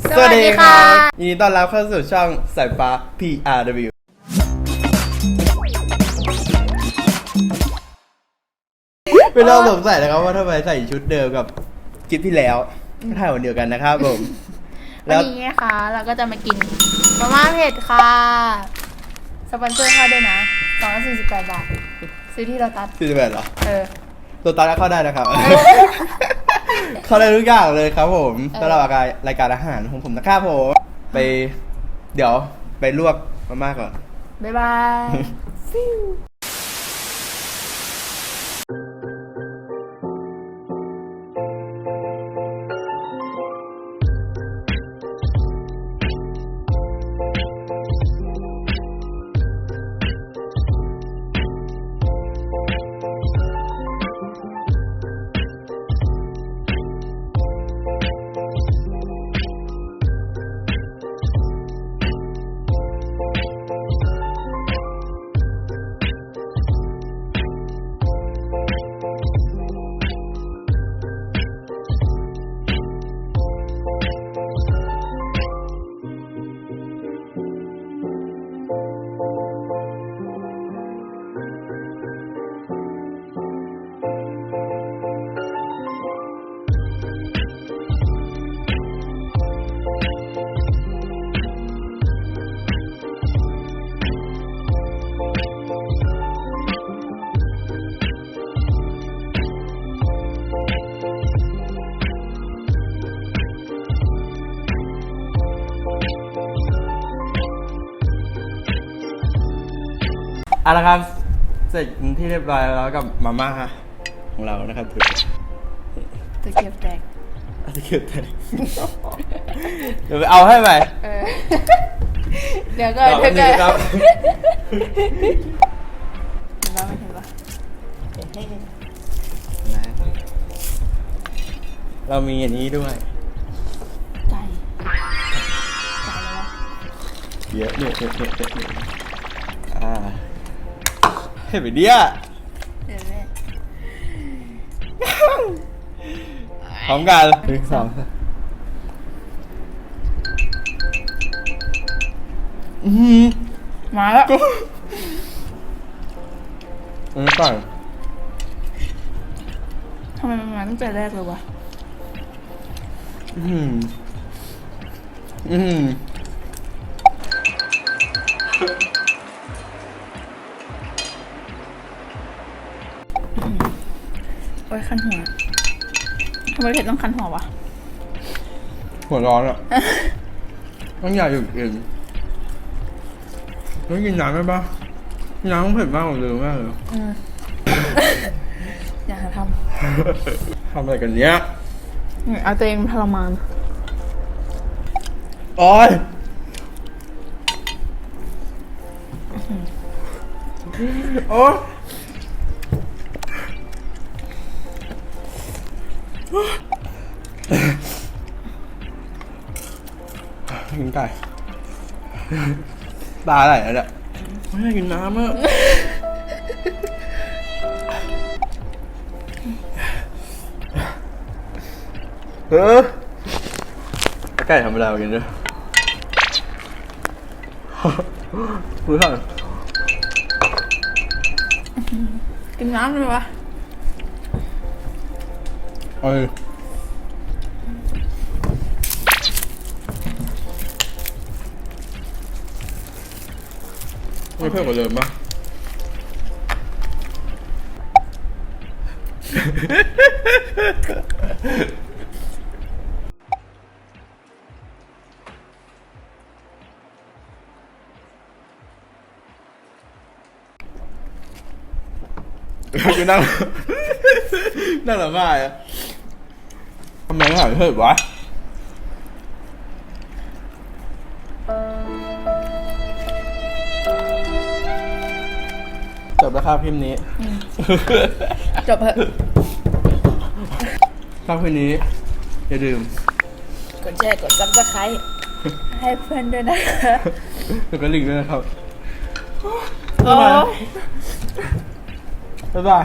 สวัสดีค่ะ ยินดีต้อนรับเข้าสู่ช่องสายฟ้า PRW ไม่ต้องสงสัยนะครับว่าทำไมใส่ชุดเดิมกับคลิปที่แล้วก็ถ่ายวันเดียวกันนะครับผมวัแล้วนนี้นะคะเราก็จะมากินมาม่าเผ็ดค่ะ สปอนเซอร์เข้าด้วยนะ248บาท ซื้อที่เราตัดสี่สิบแปดเหรอ เออตัวตอนแรกเข้าได้นะครับ เข้าได้ทุกอย่างเลยครับผมเออสำหรับรายการรายการอาหารของผมนะครับผมไป เดี๋ยวไปลวกมาม่าก่อน บ๊ายบาย เอาละครับ เสร็จที่เรียบร้อยแล้วกับมาม่าของเรานะครับถือตะเกียบแตก อาจจะเกิดแต่เดี๋ยวไปเอาให้ใหม่เออ เดี๋ยวก่อนรอเดี๋ยวแป๊ก่บนึงครับอนเราไม่เห็นปะเรามีอันนี้ด้วย ไก่ ไก่เลยวะ เยอะเนี่ยเนี่ยเนี่ยเนี่ยอ่า เห็นไหมเนี่ยเดี๋ยวแม่พร้อมกันหนึ่งสองสามอือหือมาแล้วอันนี้ก่อนทำไมมันมาตั้งแต่แรกเลยวะอือหืออื อหือโอ้ยคันหัวทำไมเผ็ดต้องคันหัววะหัวร้อนอะ ต้องอยากอยู่กินต้องกินน้ำไหมปะน้ำมันเผ็ดมากกว่าเดิมมากเลยอืมอย่าหาททำอะไรกันเนี้ยำเอาตัวเองทรมานโอ้ยโอ้ย ไก่ตาไหลแล้วเนี่ยไม่อยากกินน้ำอะเออไก่ธรรมดากินด้วยมือสั่นกินน้ำเลยวะเอ้ย ไม่เพิ่มกว่าเดิมปะกูนั่งนั่งหลังง่ายอะทำไมไม่หายเถิดวะ จบแล้วครับพิมพ์นี้ จบเถอะชอบพิมพ์นี้ อย่าดื่มกดแชร์กดซับสไครต์ให้เพื่อนด้วยนะคะแล้วก็ลิงก์ด้วยนะครับ โอ้ บ๊ายบาย